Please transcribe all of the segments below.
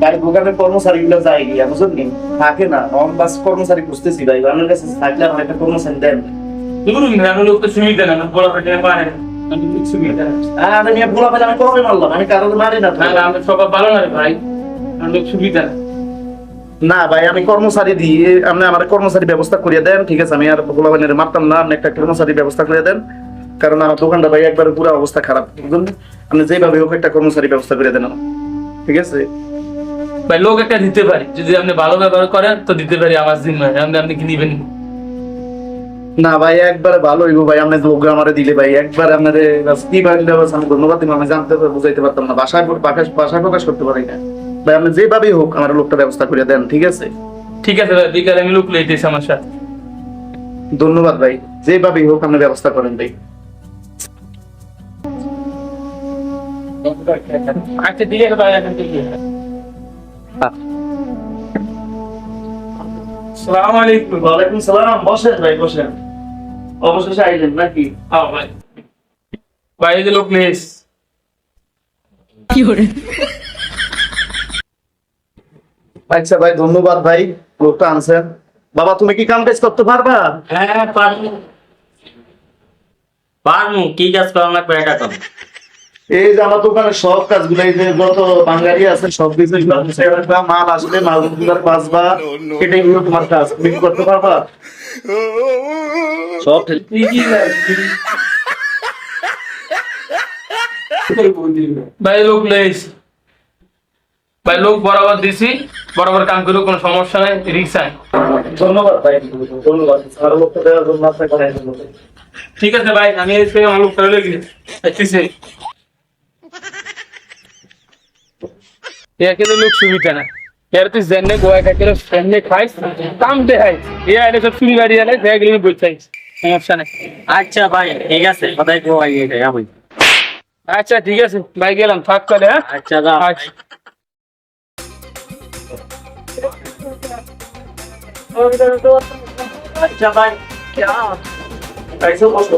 ভাই দোকানের কর্মচারী গুলো যায় গিয়া থাকে না নন বাস কর্মচারী খুঁজতেছি ভাই আমার কাছে থাকলে আমার একটা কর্মচারী দেন। না আমি লোক তো সুবিধা না বলা পেটে পারে আমি ঠিক সুবিধা না। আর আমি নিয়ে বলা পেলে আমি কবে মারলাম আমি কারও মারি না আমি সবাই ভালো না রে ভাই। আমি লোক সুবিধা না। না ভাই আমি কর্মচারী দিয়ে আপনি আমার কর্মচারী ব্যবস্থা করিয়ে দেন ঠিক আছে? আমি আর বলা বাইনের মারতাম না আপনি একটা কর্মচারী ব্যবস্থা করে দেন। কারণ আমার দোকানটা ভাই একবার পুরো অবস্থা খারাপ আপনি যেভাবে হোক একটা কর্মচারী ব্যবস্থা করে দেন। ঠিক আছে? ভাই লোক একটা দিতে পারি। যদি আপনি ভালো ব্যবহার করেন তো দিতে পারি আমার জিম্মায় আপনি আপনি কি নিবেন? না ভাই একবারে ভালো হইব ভাই আপনি লোক আমারে দিলে ভাই একবার আপনারে কি ভাই আমি ধন্যবাদ দিব আমি জানতে বুঝাইতে পারতাম না বাসায় বাসায় প্রকাশ করতে পারি না। ভাই আপনি যেভাবেই হোক আমার লোকটা ব্যবস্থা করে দেন ঠিক আছে? ঠিক আছে ভাই বিকালে আমি লোক লইতেছি আমার সাথে। ধন্যবাদ ভাই যেভাবেই হোক আপনি ব্যবস্থা করেন ভাই। আচ্ছা ঠিক আছে ভাই এখন ঠিক আছে সালাম আলাইকুম ওয়ালাইকুম সালাম। বসেন ভাই বসেন। অবশেষে আইলেন নাকি? হ্যাঁ ভাই। ভাই এই। আচ্ছা ভাই ধন্যবাদ ভাই লোকটা আনছেন। বাবা তুমি কি কাম কাজ করতে পারবা? হ্যাঁ পারমু পারমু কি কাজ করা লাগবে এটা এই যে আমার দোকানের সব কাজগুলো এই যে যত বাঙালি আছে সব কিছু মাল আসলে মালগুলার বাঁচবা এটাই হলো তোমার কাজ। তুমি করতে পারবা? সব ভাই লোক লেস ভাই লোক বরাবর দিছি। বরাবর কাম করে কোনো সমস্যা নাই রিক্স ধন্যবাদ ভাই ধন্যবাদ। আর লোকটা দেওয়ার জন্য আপনাকে ঠিক আছে ভাই আমি এসে আমার লোকটা লেগে এর কিন্তু লোক সুবিধা না এর তুই জেনে গোয়া খাইতে ফ্রেন্ডে খাইস কাম দে হাই এ আইলে সব চুরি বাড়ি আলে দেখ গেলে বলছাইস সমস্যা নাই আচ্ছা ভাই ঠিক আছে কোথায় গো আই এটা আমি আচ্ছা ঠিক আছে ভাই গেলাম থাক করে হ্যাঁ আচ্ছা যা আচ্ছা আচ্ছা ভাই তাইসো বসো।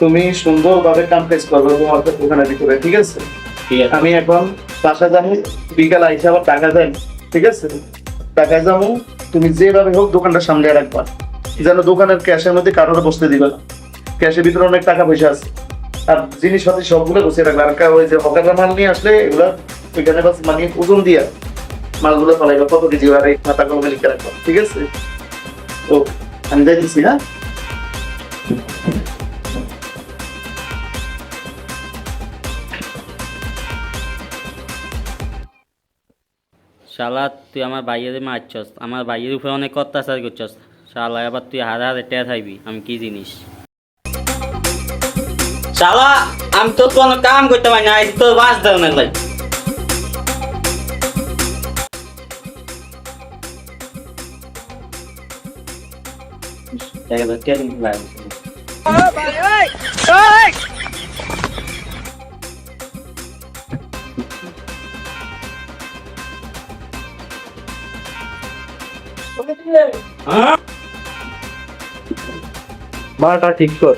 তুমি সুন্দরভাবে কাম কাজ করবে তোমার দোকানের ভিতরে ঠিক আছে ঠিক আছে আমি এখন বাসা যাব বিকাল আইসে আবার টাকা দেন ঠিক আছে? টাকা যাব, তুমি যেভাবে হোক দোকানটা সামনে রাখবা। যেন দোকানের ক্যাশের মধ্যে কারোর বসতে দিবে না। ক্যাশের ভিতরে অনেক টাকা পয়সা আছে। আর জিনিসপাতি সবগুলো বসিয়ে রাখবে। আর ওই যে হকাররা মাল নিয়ে আসলে এগুলো ওইখানে বাস মানে ওজন দিয়া মালগুলো ফলাইবা, কত কেজি আর এই কলমে লিখে রাখবা, ঠিক আছে? ও, আমি যাই দিচ্ছি হ্যাঁ? শালা তুই আমার ভাইয়ের মারছস আমার ভাইয়ের উপরে অনেক অত্যাচার করছস। শালা এবার তুই হারে হারে টের খাইবি আমি কি জিনিস? শালা আমি তোর কোনো কাম করতে পারি না তোর বাস দেও না লাই মাটা ঠিক কর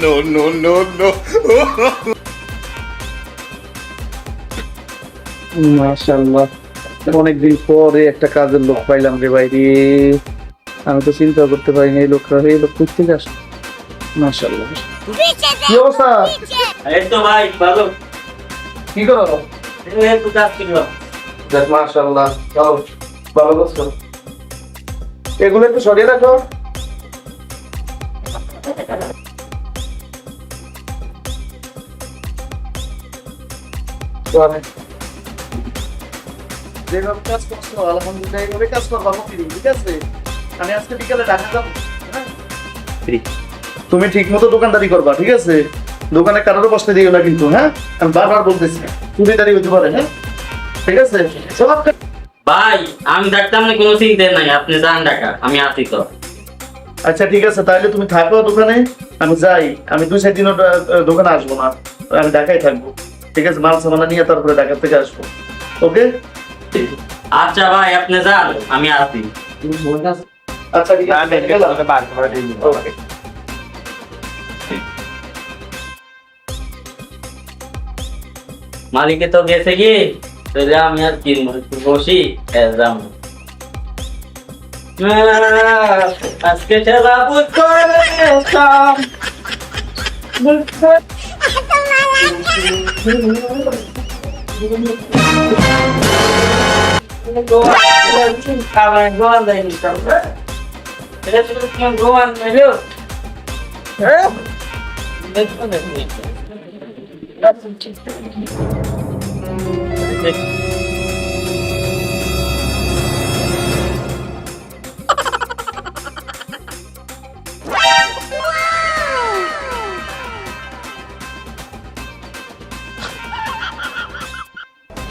no, no, no, no. মাশাআল্লাহ। অনেকদিন পরে একটা কাজের লোক পাইলাম রে ভাই রে। আমি তো চিন্তা করতে পারিনি এই লোকটা এই লোক থেকে আসে মাশাআল্লাহ। কি অবস্থা? এই তো ভাই ভালো। কি করো? এই একটু কাজ করলাম দেখ মাশাআল্লাহ ভালো ভালো করছ এগুলো একটু সরিয়ে রাখো। যেভাবে কাজ করছ আলহামদুলিল্লাহ এইভাবে কাজ করবা প্রতিদিন ঠিক আছে? আমি আজকে বিকালে ঢাকা যাব হ্যাঁ? তুমি ঠিক মতো দোকানদারি করবা ঠিক আছে? দোকানে কারোর বসতে দিও না কিন্তু হ্যাঁ? আমি বারবার বলতেছি চুরিদারি হতে পারে হ্যাঁ? ঠিক আছে? সব ভাই আমি ডাক্তার মানে কোনো চিন্তা নাই আপনি যান ডাকা আমি আছি তো। আচ্ছা ঠিক আছে তাহলে তুমি থাকো দোকানে আমি যাই আমি দুই চার দিন দোকানে আসব না আমি ঢাকায় থাকব ঠিক আছে? মাল সামানা নিয়ে তারপরে ঢাকা থেকে আসব ওকে? আচ্ছা ভাই আপনি যান আমি আসি। আচ্ছা ঠিক আছে গেলাম। Okay. মালিকে তো গেছে কি? তাহলে আমি আর কিনবো একটু বসি যাম আজকে ছেলা বুঝ করে Gawan dahil ni Kang. Kaya tulad ng gawan na yun. Ha? Dito na dito. That's a cheese.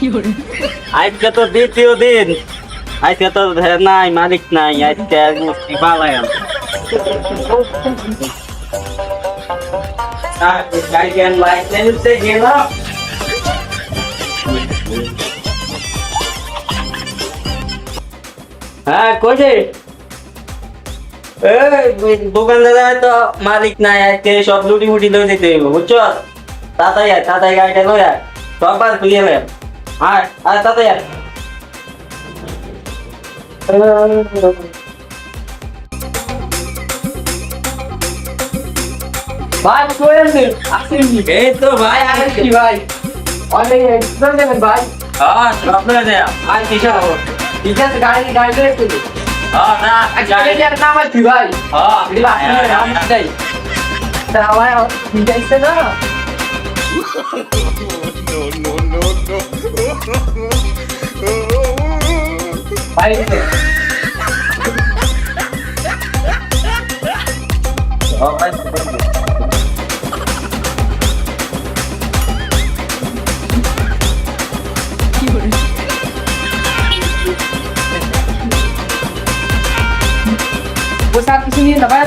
You're আজকে তো দ্বিতীয় দিন। আজকে তো নাই, মালিক নাই, আজকে গেলাম হ্যাঁ কোথায় দোকানদার তো মালিক নাই, আজকে সব লুটি মুটি লই হইব, বুঝছ? তাড়াতাড়ি আয়, তাড়াতাড়ি গাড়িটা লই আয়। সব বার খুলিয়ে আয় আয় তাড়াতাড়ি আয় ভাই কোয়েল আসেন এই তো ভাই আসছি ভাই অনেক এক্সাম দেবেন ভাই হ্যাঁ লই দেয়া আর কিসা হব ঠিক আছে গাড়ি গাড়ি দিই হ্যাঁ না গাড়ি দিয়ে নাম আছে ভাই হ্যাঁ এগুলো আপনি নাম দেই তা ভাই ঠিক আছে না no, no, no, no. ভাই Bos aku sini lah,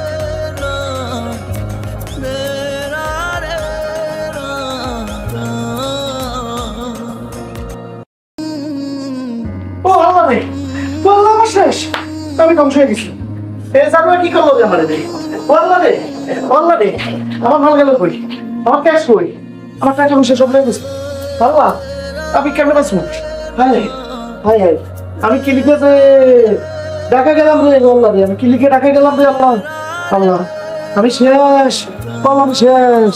আমি ধ্বংস হয়ে গেছি। কি করল আমার রে আল্লাহ রে, আমার ভালো গেল কই? আমার ক্যাশ কই? আমার টাকা পয়সা সব লেগে আল্লাহ আমি কেমন আছো হাই হাই হাই আমি যে দেখা গেলাম রে? আল্লাহ রে, আমি কিলিকে গেলাম রে? আল্লাহ আল্লাহ, আমি শেষ কলম শেষ।